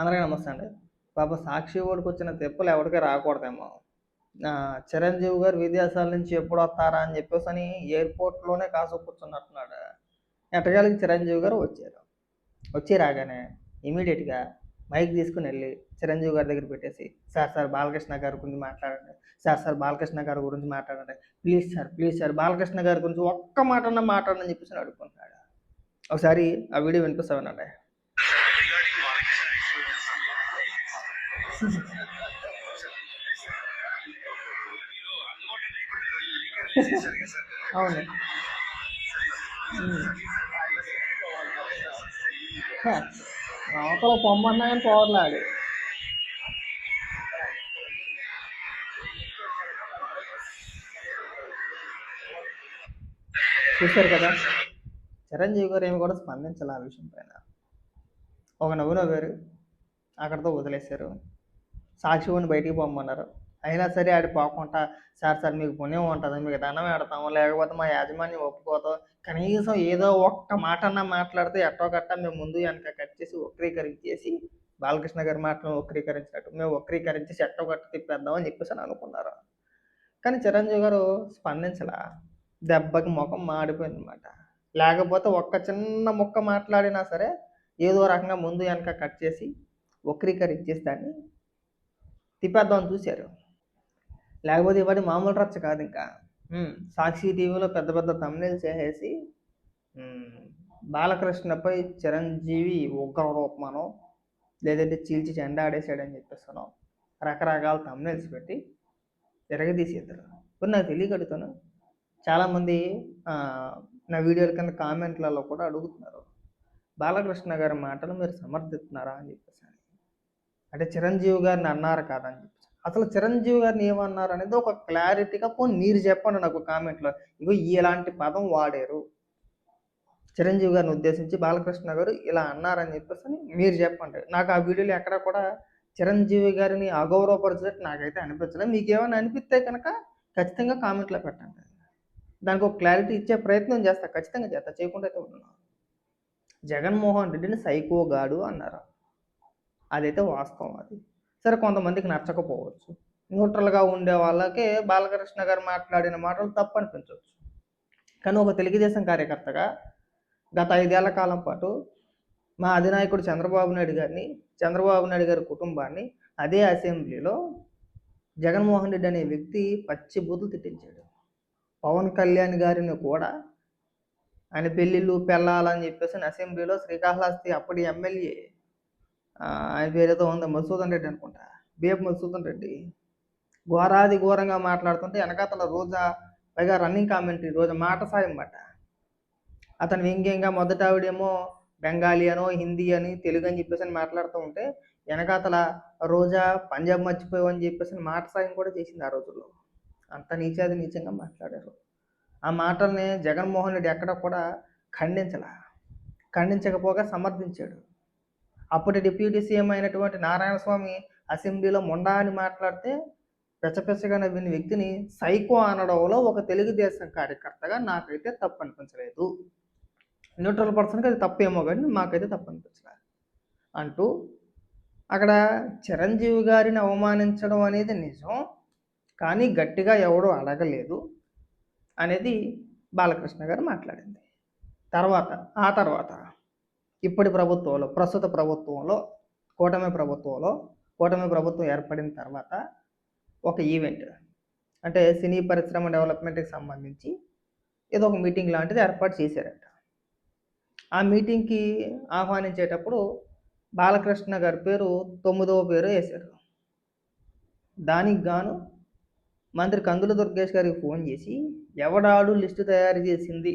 అందరికీ నమస్తే అండి. పాప సాక్షి ఓడికి వచ్చిన తెప్పులు ఎవరికి రాకూడదేమో. చిరంజీవి గారు విదేశాల నుంచి ఎప్పుడు వస్తారా అని చెప్పేసి అని ఎయిర్పోర్ట్లోనే కాసు కూర్చున్నట్టున్నాడు. ఎట్టగాలికి చిరంజీవి గారు వచ్చారు. వచ్చి రాగానే ఇమీడియట్గా మైక్ తీసుకుని వెళ్ళి చిరంజీవి గారి దగ్గర పెట్టేసి సార్ సార్ బాలకృష్ణ గారి గురించి మాట్లాడండి. సార్ సార్ బాలకృష్ణ గారి గురించి మాట్లాడండి. Please sir please sir Balakrishna గారి గురించి ఒక్క మాటన్నా మాట్లాడని చెప్పేసి అడుగుకుంటున్నాడు. ఒకసారి ఆ వీడియో వినిపిస్తామనండి regarding Balakrishna మీరు అందుబాటులో లేకుండా లీక్ చేశారు కదా సార్ అవును. లోపల పొమ్మన్నా కానీ పోవట్లాడు చూశారు కదా? చిరంజీవి గారు ఏమి కూడా స్పందించాలి ఆ విషయం పైన. ఒక నవ్వు నవ్వారు అక్కడితో వదిలేశారు. సాక్షిని బయటికి పొమ్మన్నారు. అయినా సరే ఆడి పోకుండా సార్ సార్ మీకు పుణ్యం ఉంటుంది మీకు దండం పెడతాము. లేకపోతే మా యాజమాన్యం ఒప్పుకోతాం కనీసం ఏదో ఒక్క మాట అన్నా మాట్లాడితే ఎట్టో కట్ట మేము ముందు వెనక కట్ చేసి వక్రీకరించేసి బాలకృష్ణ గారి మాటలను వక్రీకరించినట్టు మేము వక్రీకరించేసి ఎట్టో కట్ట తిప్పేద్దామని చెప్పేసి అని అనుకున్నారు. కానీ చిరంజీవి గారు స్పందించలా. దెబ్బకి ముఖం మాడిపోయింది అనమాట లేకపోతే ఒక్క చిన్న ముక్క మాట్లాడినా సరే ఏదో రకంగా ముందు వెనక కట్ చేసి వక్రీకరించేసి దాన్ని తిప్పేద్దామని చూశారు. లేకపోతే ఇవాటి మామూలు రచ్చ కాదు ఇంకా. సాక్షి టీవీలో పెద్ద పెద్ద తమిళలు చేసేసి బాలకృష్ణపై చిరంజీవి ఉగ్ర రూపమనో లేదంటే చీల్చి చెండా ఆడేసాడని చెప్పేస్తాను రకరకాల తమిళల్స్ పెట్టి తిరగదీసేద్దరు. ఇప్పుడు నాకు తెలియగడుగుతాను చాలామంది నా వీడియోల కింద కామెంట్లలో కూడా అడుగుతున్నారు. బాలకృష్ణ గారి మాటలు మీరు సమర్థిస్తున్నారా అని చెప్పేసి అంటే చిరంజీవి గారిని అన్నారు కాదని అసలు చిరంజీవి గారిని ఏమన్నారు అనేది ఒక క్లారిటీగా పోనీ మీరు చెప్పండి నాకు కామెంట్లో. ఇగో ఇలాంటి పదం వాడారు. చిరంజీవి గారిని ఉద్దేశించి బాలకృష్ణ గారు ఇలా అన్నారని చెప్పేసి అని మీరు చెప్పండి. నాకు ఆ వీడియోలు ఎక్కడ కూడా చిరంజీవి గారిని అగౌరవపరిచినట్టు నాకైతే అనిపించలేదు. మీకు ఏమైనా అనిపిస్తే కనుక ఖచ్చితంగా కామెంట్లో పెట్టండి. దానికి ఒక క్లారిటీ ఇచ్చే ప్రయత్నం చేస్తా. ఖచ్చితంగా చేస్తా. చేయకుండా అయితే ఉన్నాను జగన్మోహన్ రెడ్డిని సైకోగాడు అన్నారు. అదైతే వాస్తవం అది. సరే కొంతమందికి నచ్చకపోవచ్చు. న్యూట్రల్గా ఉండే వాళ్ళకే బాలకృష్ణ గారు మాట్లాడిన మాటలు తప్పు అనిపించవచ్చు కానీ ఒక తెలుగుదేశం కార్యకర్తగా గత ఐదేళ్ళ కాలం పాటు మా అధినాయకుడు చంద్రబాబు నాయుడు గారిని చంద్రబాబు నాయుడు గారి కుటుంబాన్ని అదే అసెంబ్లీలో జగన్మోహన్ రెడ్డి అనే వ్యక్తి పచ్చి బూతులు తిట్టించాడు. పవన్ కళ్యాణ్ గారిని కూడా ఆయన పెళ్ళిళ్ళు పెళ్ళాలని చెప్పేసి అసెంబ్లీలో శ్రీకాళహస్తి అప్పటి ఎమ్మెల్యే ఆయన పేరేదో ఉంది మధుసూదన్ రెడ్డి అనుకుంటా. బిఎఫ్ మధుసూదన్ రెడ్డి. ఘోరాది ఘోరంగా మాట్లాడుతుంటే వెనకాతల రోజా పైగా రన్నింగ్ కామెంటరీ రోజు మాట సాయం మాట. అతను వ్యంగ్యంగా మొదట ఆవిడేమో బెంగాలీ అనో హిందీ అని తెలుగు అని చెప్పేసి అని మాట్లాడుతూ ఉంటే వెనకాతల రోజా పంజాబ్ మర్చిపోయావు అని చెప్పేసి అని మాట సాయం కూడా చేసింది ఆ రోజుల్లో. అంత నీచాది నీచంగా మాట్లాడారు. ఆ మాటల్ని జగన్మోహన్ రెడ్డి ఎక్కడ కూడా ఖండించలా. ఖండించకపోగా సమర్థించాడు. అప్పటి డిప్యూటీ సీఎం అయినటువంటి నారాయణ స్వామి అసెంబ్లీలో మొండా అని మాట్లాడితే పెచ్చపెచ్చగా నవ్విన వ్యక్తిని సైకో అనడంలో ఒక తెలుగుదేశం కార్యకర్తగా నాకైతే తప్పు అనిపించలేదు న్యూట్రల్ పర్సన్కి అది తప్పేమో కానీ మాకైతే తప్పు అనిపించలేదు అంటూ అక్కడ చిరంజీవి గారిని అవమానించడం అనేది నిజం కానీ గట్టిగా ఎవడూ అడగలేదు అనేది బాలకృష్ణ గారు మాట్లాడింది. తర్వాత ఆ తర్వాత ఇప్పటి ప్రభుత్వంలో ప్రస్తుత ప్రభుత్వంలో కూటమి ప్రభుత్వంలో కూటమి ప్రభుత్వం ఏర్పడిన తర్వాత ఒక ఈవెంట్ అంటే సినీ పరిశ్రమ డెవలప్మెంట్కి సంబంధించి ఏదో ఒక మీటింగ్ లాంటిది ఏర్పాటు చేశారట. ఆ మీటింగ్కి ఆహ్వానించేటప్పుడు బాలకృష్ణ గారి పేరు తొమ్మిదవ పేరు వేశారు. దానికి గాను మంత్రి కందుల దుర్గేష్ గారికి ఫోన్ చేసి ఎవడాడు లిస్టు తయారు చేసింది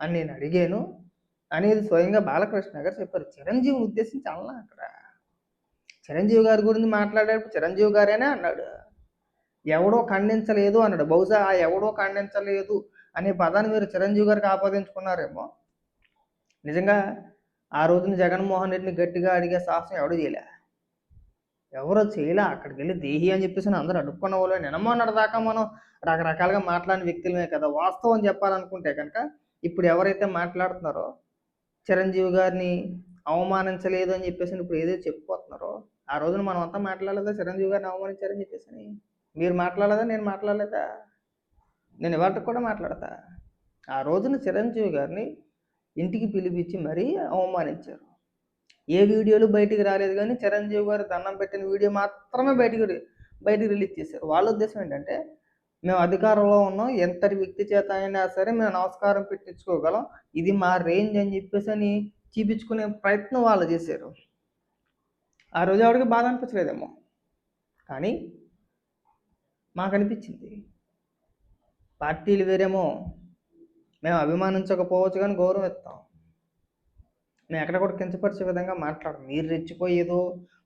అని నేను అడిగాను. అనేది స్వయంగా బాలకృష్ణ గారు చెప్పారు. చిరంజీవిని ఉద్దేశించి అలా అక్కడ. చిరంజీవి గారి గురించి మాట్లాడేటప్పుడు చిరంజీవి గారేనే అన్నాడు. ఎవడో ఖండించలేదు అన్నాడు. బహుశా ఆ ఎవడో ఖండించలేదు అనే పదాన్ని మీరు చిరంజీవి గారికి ఆపాదించుకున్నారేమో. నిజంగా ఆ రోజున జగన్మోహన్ రెడ్డిని గట్టిగా అడిగే సాహసం ఎవడు చేయలే? ఎవరో చేయలే? అక్కడికి వెళ్ళి దేహి అని చెప్పేసి అందరూ అడుక్కున్న వాళ్ళు. నినమన్నటి దాకా మనం రకరకాలుగా మాట్లాడిన వ్యక్తులమే కదా. వాస్తవం చెప్పాలనుకుంటే కనుక ఇప్పుడు ఎవరైతే మాట్లాడుతున్నారో చిరంజీవి గారిని అవమానించలేదు అని చెప్పేసి ఇప్పుడు ఏదో చెప్పుకోతున్నారో ఆ రోజున మనం అంతా మాట్లాడలేదా? చిరంజీవి గారిని అవమానించారని చెప్పేసి. మీరు మాట్లాడలేదా? నేను మాట్లాడలేదా? నేను ఇవాళ కూడా మాట్లాడతా. ఆ రోజున చిరంజీవి గారిని ఇంటికి పిలిపించి మరీ అవమానించారు. ఏ వీడియోలు బయటికి రాలేదు కానీ చిరంజీవి గారు దండం పెట్టిన వీడియో మాత్రమే బయటికి బయటికి రిలీజ్ చేశారు. వాళ్ళ ఉద్దేశం ఏంటంటే మేము అధికారంలో ఉన్నాం. ఎంతటి వ్యక్తి చేత అయినా సరే మేము నమస్కారం పెట్టించుకోగలం. ఇది మా రేంజ్ అని చెప్పేసి అని చూపించుకునే ప్రయత్నం వాళ్ళు చేశారు. ఆ రోజు ఆవిడకి బాధ అనిపించలేదేమో. కానీ మాకు అనిపించింది. పార్టీలు వేరేమో. మేము అభిమానించకపోవచ్చు కానీ గౌరవిస్తాం మేము ఎక్కడ కూడా కించపరిచే విధంగా మాట్లాడము. మీరు రెచ్చిపోయేదో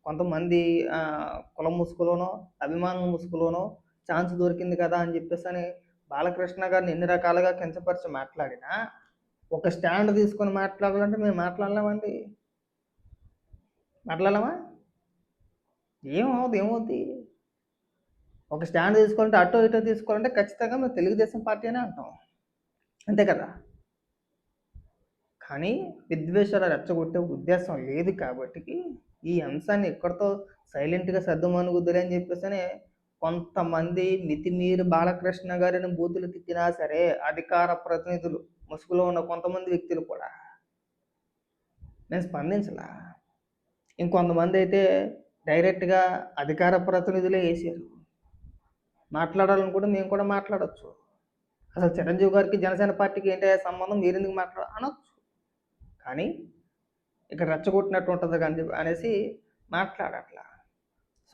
కొంతమంది కుల కులం ముసుగులోనో అభిమానం ముసుగులోనో ఛాన్స్ దొరికింది కదా అని చెప్పేసి అని బాలకృష్ణ గారిని ఎన్ని రకాలుగా కించపరిచి మాట్లాడినా ఒక స్టాండ్ తీసుకొని మాట్లాడాలంటే మేము మాట్లాడలేమండి. మాట్లాడలేమా? ఏమవుతుంది ఏమవుద్ది ఒక స్టాండ్ తీసుకోవాలంటే అటో ఇటో తీసుకోవాలంటే ఖచ్చితంగా మేము తెలుగుదేశం పార్టీ అనే అంటాం. అంతే కదా? కానీ విద్వేషాలు రెచ్చగొట్టే ఉద్దేశం లేదు కాబట్టి ఈ అంశాన్ని ఎక్కడితో సైలెంట్గా సర్దుమనుగుద్దులే అని చెప్పేసి కొంతమంది మితిమీరి బాలకృష్ణ గారిని బూతులు తిట్టినా సరే అధికార ప్రతినిధులు ముసుగులో ఉన్న కొంతమంది వ్యక్తులు కూడా నేను స్పందించలా. ఇంకొంతమంది అయితే డైరెక్ట్గా అధికార ప్రతినిధులే వేసారు. మాట్లాడాలనుకుంటే మేము కూడా మాట్లాడచ్చు. అసలు చిరంజీవి గారికి జనసేన పార్టీకి ఏంటి సంబంధం? మీరు ఎందుకు మాట్లాడ? అనొచ్చు. కానీ ఇక్కడ రెచ్చగొట్టినట్టు ఉంటుంది కానీ అనేసి మాట్లాడట్లా.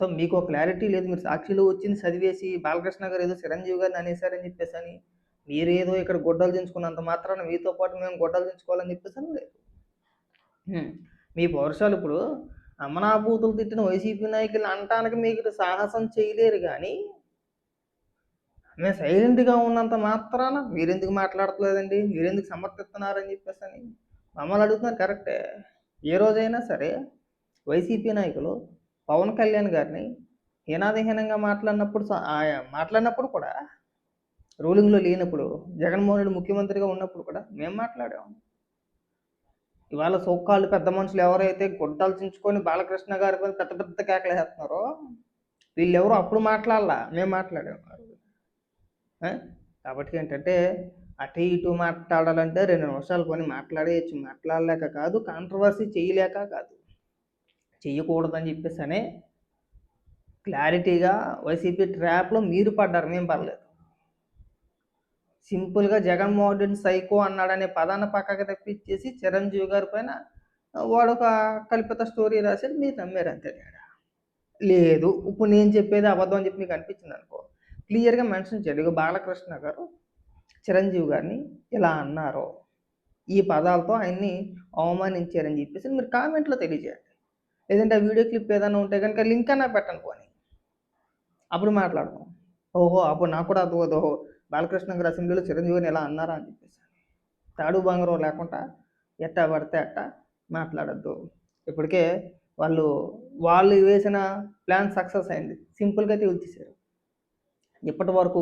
సో మీకు క్లారిటీ లేదు. మీరు సాక్షిలో వచ్చింది చదివేసి బాలకృష్ణ గారు ఏదో చిరంజీవి గారిని అనేసారని చెప్పేసి అని మీరు ఏదో ఇక్కడ గొడ్డలు దించుకున్నంత మాత్రాన మీతో పాటు మేము గొడ్డలు దించుకోవాలని చెప్పేసి అని లేదు. మీ పౌరుషాలు ఇప్పుడు అమనాభూతులు తిట్టిన వైసీపీ నాయకులు అనటానికి మీకు సాహసం చేయలేరు కానీ మేము సైలెంట్గా ఉన్నంత మాత్రాన మీరెందుకు మాట్లాడట్లేదండి? మీరెందుకు సమర్థిస్తున్నారని చెప్పేసి అని మమ్మల్ని అడుగుతున్నారు. కరెక్టే. ఏ రోజైనా సరే వైసీపీ నాయకులు పవన్ కళ్యాణ్ గారిని హీనాదిహీనంగా మాట్లాడినప్పుడు ఆ- మాట్లాడినప్పుడు కూడా రూలింగ్లో లేనప్పుడు జగన్మోహన్ రెడ్డి ముఖ్యమంత్రిగా ఉన్నప్పుడు కూడా మేము మాట్లాడాం. ఇవాళ సోకాళ్ళు పెద్ద మనుషులు ఎవరైతే గుడ్డల్చించుకొని బాలకృష్ణ గారి మీద పెద్ద పెద్ద కేకలు వేస్తున్నారో వీళ్ళెవరు అప్పుడు మాట్లాడాలా మేము మాట్లాడాం. కాబట్టి ఏంటంటే అటు ఇటు మాట్లాడాలంటే రెండు నిమిషాలు కొని మాట్లాడేయచ్చు. మాట్లాడలేక కాదు కాంట్రవర్సీ చేయలేక కాదు. చెయ్యకూడదని చెప్పేసి అనే క్లారిటీగా వైసీపీ ట్రాప్లో మీరు పడ్డారు మేము పర్లేదు సింపుల్గా జగన్మోహన్ రెడ్డి సైకో అన్నాడనే పదాన్ని పక్కకి తప్పించేసి చిరంజీవి గారి పైన వాడు ఒక కల్పిత స్టోరీ రాసి మీరు నమ్మారు అంతే తేడా. లేదు ఇప్పుడు నేను చెప్పేది అబద్ధం అని చెప్పి మీకు అనిపించింది అనుకో. క్లియర్గా మెన్షన్ చేయండి ఇక బాలకృష్ణ గారు చిరంజీవి గారిని ఇలా అన్నారు ఈ పదాలతో ఆయన్ని అవమానించారని చెప్పేసి మీరు కామెంట్లో తెలియజేయండి. లేదంటే ఆ వీడియో క్లిప్ ఏదైనా ఉంటే కనుక లింక్ అన్నా పెట్టండి పోనీ. అప్పుడు మాట్లాడదాం. ఓహో అప్పుడు నాకు కూడా అర్థం ఓహో బాలకృష్ణ గారు అసెంబ్లీలో చిరంజీవిని ఎలా అన్నారా అని చెప్పేసి. తాడు బంగారం లేకుండా ఎట్టా పడితే అట్ట మాట్లాడద్దు. ఇప్పటికే వాళ్ళు వాళ్ళు వేసిన ప్లాన్ సక్సెస్ అయింది. సింపుల్గా తేల్చేశారు ఇప్పటి వరకు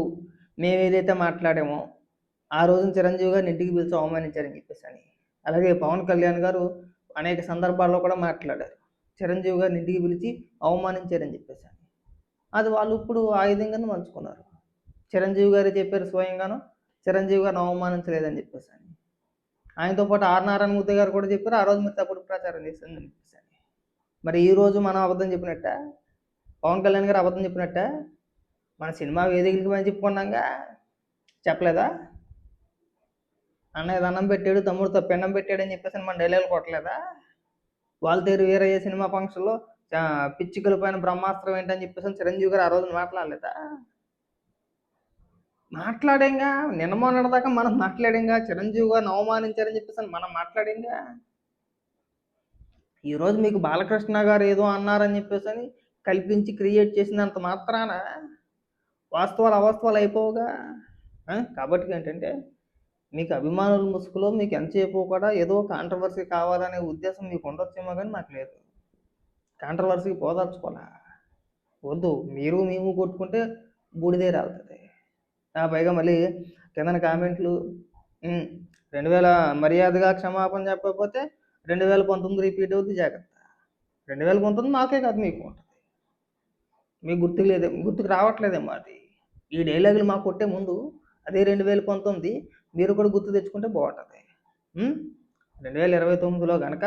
మేము ఏదైతే మాట్లాడామో ఆ రోజున చిరంజీవి గారిని ఇంటికి పిలిచి అవమానించారని చెప్పేసి అని. అలాగే పవన్ కళ్యాణ్ గారు అనేక సందర్భాల్లో కూడా మాట్లాడారు. చిరంజీవి గారిని ఇంటికి పిలిచి అవమానించారని చెప్పేసి. అది వాళ్ళు ఇప్పుడు ఆయుధంగానే మంచుకున్నారు చిరంజీవి గారు చెప్పారు స్వయంగాను చిరంజీవి గారిని అవమానించలేదని చెప్పేసి. అని ఆయనతో పాటు ఆర్ నారాయణ మూర్తి గారు కూడా చెప్పారు ఆ రోజు మీరు తప్పుడు ప్రచారం చేసిందని చెప్పేసి. మరి ఈ రోజు మనం అబద్ధం చెప్పినట్ట? పవన్ కళ్యాణ్ గారు అబద్ధం చెప్పినట్ట? మన సినిమా వేదికలకి మనం చెప్పుకున్నాగా? చెప్పలేదా? అన్నయ్య దండం పెట్టాడు తమ్ముడితో పెండం పెట్టాడు అని చెప్పేసి మన డైలాగులు కొట్టలేదా? వాళ్ళ తీరు వీరయ్య సినిమా ఫంక్షన్లో పిచ్చికల పైన బ్రహ్మాస్త్రం ఏంటని చెప్పేసి చిరంజీవి గారు ఆ రోజున మాట్లాడలేదా? మాట్లాడేంగా? నిన్న మొన్నటిదాకా మనం మాట్లాడేంగా? చిరంజీవి గారిని అవమానించారని చెప్పేసి మనం మాట్లాడేంగా? ఈరోజు మీకు బాలకృష్ణ గారు ఏదో అన్నారని చెప్పేసి అని కల్పించి క్రియేట్ చేసినంత మాత్రాన వాస్తవాలు అవాస్తవాలు అయిపోవుగా? కాబట్టి ఏంటంటే మీకు అభిమానుల ముసుగులో మీకు ఎంతసేపు కూడా ఏదో కాంట్రవర్సీ కావాలనే ఉద్దేశం మీకు ఉండొచ్చేమో కానీ నాకు లేదు. కాంట్రవర్సీకి పోదలుచుకోలే వద్దు. మీరు మేము కొట్టుకుంటే బూడిదే రాలుతుంది. ఆ పైగా మళ్ళీ కిందన కామెంట్లు రెండు వేల మర్యాదగా క్షమాపణ చెప్పకపోతే రెండు వేల పంతొమ్మిది రిపీట్ అవుతుంది జాగ్రత్త. రెండు వేల పంతొమ్మిది మాకే కాదు మీకు ఉంటుంది. మీకు గుర్తుకు లేదే గుర్తుకు రావట్లేదేమో అది. ఈ డైలాగులు మాకు కొట్టే ముందు అదే రెండు వేల పంతొమ్మిది మీరు కూడా గుర్తు తెచ్చుకుంటే బాగుంటుంది. రెండు వేల ఇరవై తొమ్మిదిలో కనుక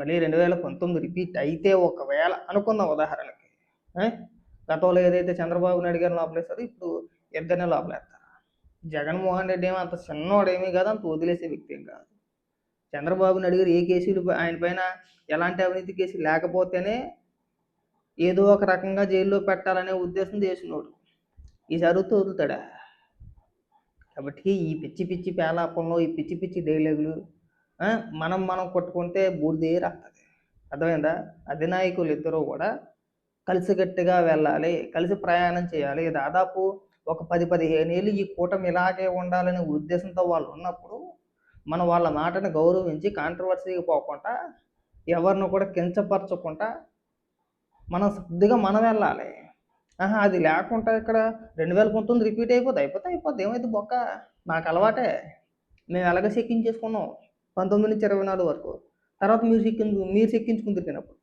మళ్ళీ రెండు వేల పంతొమ్మిది రిపీట్ అయితే ఒకవేళ అనుకుందాం ఉదాహరణకి. గతంలో ఏదైతే చంద్రబాబు నాయుడు గారు లోపలేస్తారో ఇప్పుడు ఇద్దరినే లోపలేస్తారు. జగన్మోహన్ రెడ్డి ఏమో అంత చిన్నోడేమీ కాదు అంత వదిలేసే వ్యక్తి ఏం కాదు. చంద్రబాబు నాయుడు గారు ఏ కేసులు ఆయన పైన ఎలాంటి అవినీతి కేసులు లేకపోతేనే ఏదో ఒక రకంగా జైల్లో పెట్టాలనే ఉద్దేశం చేసినోడు. ఈసారి వదులుతాడా? కాబట్టి ఈ పిచ్చి పిచ్చి పేలాపంలో ఈ పిచ్చి పిచ్చి డైలాగులు మనం మనం కొట్టుకుంటే బూడిదే రాస్తుంది అర్థమైందా? అధినాయకులు ఇద్దరూ కూడా కలిసికట్టుగా వెళ్ళాలి కలిసి ప్రయాణం చేయాలి. దాదాపు ఒక పది పదిహేను ఏళ్ళు ఈ కూటమి ఇలాగే ఉండాలనే ఉద్దేశంతో వాళ్ళు ఉన్నప్పుడు మనం వాళ్ళ మాటను గౌరవించి కాంట్రవర్సీకి పోకుండా ఎవరిని కూడా కించపరచకుండా మనం శుద్ధిగా మనం వెళ్ళాలి. ఆహా అది లేకుండా ఇక్కడ రెండు వేల పంతొమ్మిది రిపీట్ అయిపోద్ది. అయిపోతే అయిపోద్ది. ఏమైతే బొక్క? నాకు అలవాటే. మేము ఎలాగ చెక్కించేసుకున్నాం పంతొమ్మిది నుంచి ఇరవై నాలుగు వరకు. తర్వాత మీరు చెక్కించు మీరు చెక్కించుకుని తిరిగినప్పుడు.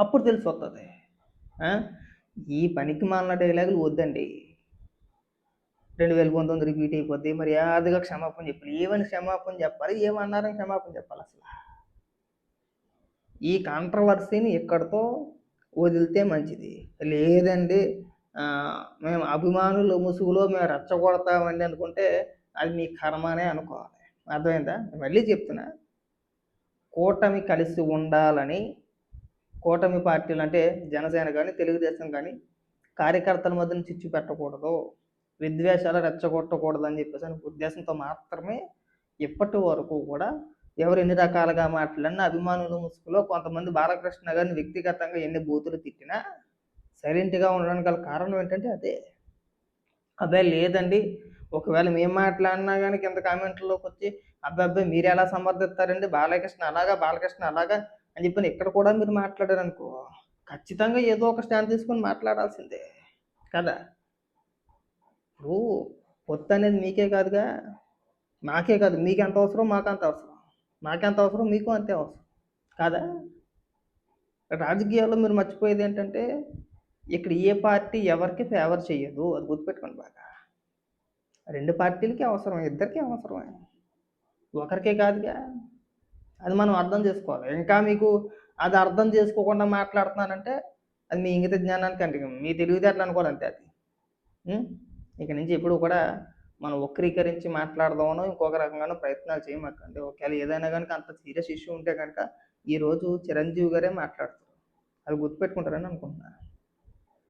అప్పుడు తెలిసి వస్తుంది ఈ పనికి మాలిన డైలాగులు వద్దండి. రెండు వేల పంతొమ్మిది రిపీట్ అయిపోద్ది. మరి యాదిగా క్షమాపణ చెప్పాలి. ఏమని క్షమాపణ చెప్పాలి? ఏమన్నారని క్షమాపణ చెప్పాలి అసలు. ఈ కాంట్రవర్సీని ఎక్కడితో వదిలితే మంచిది. లేదండి మేము అభిమానులు ముసుగులో మేము రెచ్చగొడతామండి అనుకుంటే అది మీ కర్మనే అనుకోవాలి. అర్థమైందా? మళ్ళీ చెప్తున్నా. కూటమి కలిసి ఉండాలని కూటమి పార్టీలు అంటే జనసేన కానీ తెలుగుదేశం కానీ కార్యకర్తల మధ్యన చిచ్చు పెట్టకూడదు. విద్వేషాలు రెచ్చగొట్టకూడదు అని చెప్పేసి ఉద్దేశంతో మాత్రమే ఇప్పటి వరకు కూడా ఎవరు ఎన్ని రకాలుగా మాట్లాడినా అభిమానుల ముసుగులో కొంతమంది బాలకృష్ణ గారిని వ్యక్తిగతంగా ఎన్ని బూతులు తిట్టినా సైలెంట్గా ఉండడానికి గల కారణం ఏంటంటే అదే. అబ్బాయి లేదండి. ఒకవేళ మేము మాట్లాడినా కానీ కింద కామెంట్లోకి వచ్చి అబ్బాయి అబ్బాయి మీరు ఎలా సమర్థిస్తారండి? బాలకృష్ణ అలాగా బాలకృష్ణ అలాగా అని చెప్పి ఇక్కడ కూడా మీరు మాట్లాడారు అనుకో ఖచ్చితంగా ఏదో ఒక స్టాండ్ తీసుకొని మాట్లాడాల్సిందే. కదా? ఇప్పుడు పొత్తు అనేది మీకే కాదుగా? మాకే కాదు. మీకు ఎంత అవసరం మాకు అంత అవసరం. మాకెంత అవసరం? మీకు అంతే అవసరం. కాదా? రాజకీయాల్లో మీరు మర్చిపోయేది ఏంటంటే ఇక్కడ ఏ పార్టీ ఎవరికి ఫేవర్ చేయదు అది గుర్తుపెట్టుకోండి బాగా. రెండు పార్టీలకి అవసరం ఇద్దరికి అవసరమే. ఒకరికే కాదుగా. అది మనం అర్థం చేసుకోవాలి. ఇంకా మీకు అది అర్థం చేసుకోకుండా మాట్లాడుతున్నానంటే అది మీ ఇంగిత జ్ఞానానికి అంటే మీ తెలివితేటలు అనుకోవాలి అంతే అది. ఇక నుంచి ఎప్పుడు కూడా మనం వక్రీకరించి మాట్లాడదామనో ఇంకొక రకంగానో ప్రయత్నాలు చేయమాకండి. ఒకవేళ ఏదైనా కనుక అంత సీరియస్ ఇష్యూ ఉంటే కనుక ఈరోజు చిరంజీవి గారే మాట్లాడుతారు. అది గుర్తుపెట్టుకుంటారని అనుకుంటున్నాను.